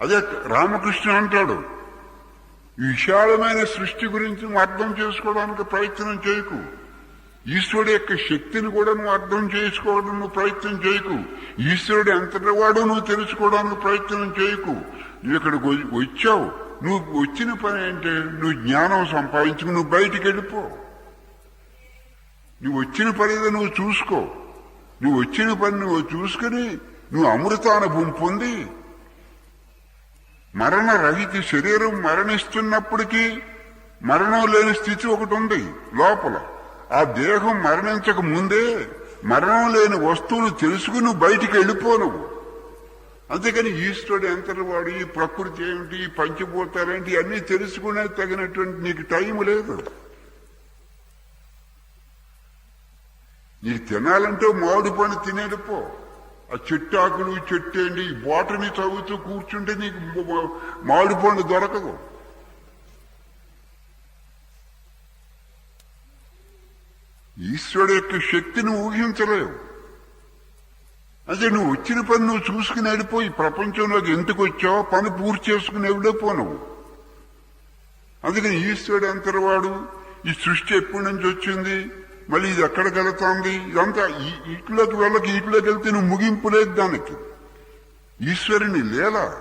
అదే రామకృష్ణ అంటాడు విశాలమైన సృష్టి గురించి నువ్వు అర్థం చేసుకోవడానికి ప్రయత్నం చేయకు. ఈశ్వరుడు యొక్క శక్తిని కూడా నువ్వు అర్థం చేసుకోవడం నువ్వు ప్రయత్నం చేయకు. ఈశ్వరుడు ఎంతటి వాడు నువ్వు తెలుసుకోవడానికి ప్రయత్నం చేయకు. నువ్వు ఇక్కడికి వచ్చావు. నువ్వు వచ్చిన పని ఏంటి? నువ్వు జ్ఞానం సంపాదించుకు నువ్వు బయటికి వెళ్ళిపో. నువ్వు వచ్చిన పని ఏదో నువ్వు చూసుకో. నువ్వు వచ్చిన పని నువ్వు చూసుకుని నువ్వు అమృతానుభవం పొంది మరణ రహిత శరీరం మరణిస్తున్నప్పటికీ మరణం లేని స్థితి ఒకటి ఉంది లోపల. ఆ దేహం మరణించక ముందే మరణం లేని వస్తువులు తెలుసుకుని బయటికి వెళ్ళిపోను. అందుకని అంతేకాని ఈశ్వరుడు ఎంతటి ఈ ప్రకృతి ఏమిటి? ఈ పంచభూతాలేంటి అన్నీ తెలుసుకునే తగినటువంటి నీకు టైం లేదు. నీకు తినాలంటే మామిడి పని తినేడిపో ఆ చెట్టు ఆకులు చెట్టు ఈ బోటని చదువుతూ కూర్చుంటే నీకు మామిడి పండు దొరకదు ఈశ్వరుడు యొక్క శక్తిని ఊహించలేవు. అదే నువ్వు వచ్చిన పని నువ్వు చూసుకుని వెళ్ళిపోయి ప్రపంచంలోకి ఎందుకు వచ్చావో పని పూర్తి చేసుకుని వెళ్ళిపో నువ్వు అందుకని ఈశ్వరుడు అంతరవాడు ఈ సృష్టి ఎప్పటి నుంచి వచ్చింది? మళ్ళీ ఇది ఎక్కడ వెళుతోంది ఇదంతా ఈ- ఇట్లోకి వెళ్ళకి ఇట్లోకి వెళ్తే నువ్వు ముగింపు లేదు దానికి. ఈశ్వరుని లీల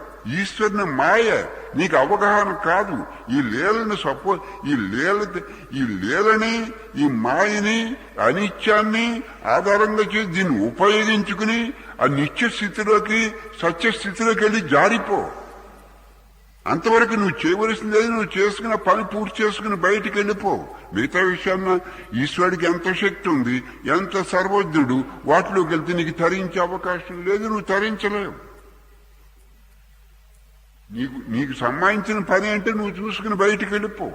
ఈశ్వరుని మాయ నీకు అవగాహన కాదు. ఈ లీలని సపోజ్ ఈ లీల ఈ లీలని ఈ మాయని అనిత్యాన్ని ఆధారంగా చేసి దీన్ని ఉపయోగించుకుని ఆ నిత్య స్థితిలోకి సత్య స్థితిలోకి వెళ్ళి జారిపో. అంతవరకు నువ్వు చేయవలసింది లేదు నువ్వు చేసుకున్న పని పూర్తి చేసుకుని బయటికి వెళ్ళిపో. మిగతా విషయాన్న ఈశ్వరుడికి ఎంత శక్తి ఉంది ఎంత సర్వజ్ఞుడు వాటిలోకి వెళ్తే నీకు తరించే అవకాశం లేదు నువ్వు తరించలేవు. నీకు నీకు సంబంధించిన పని అంటే నువ్వు చూసుకుని బయటికి వెళ్ళిపో.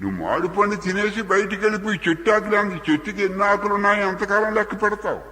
నువ్వు మాడు పండు తినేసి బయటికి వెళ్ళిపోయి చెట్టు ఆకులు అంత చెట్టుకి ఎన్ని ఆకులు ఉన్నాయో ఎంతకాలం లెక్క పెడతావు.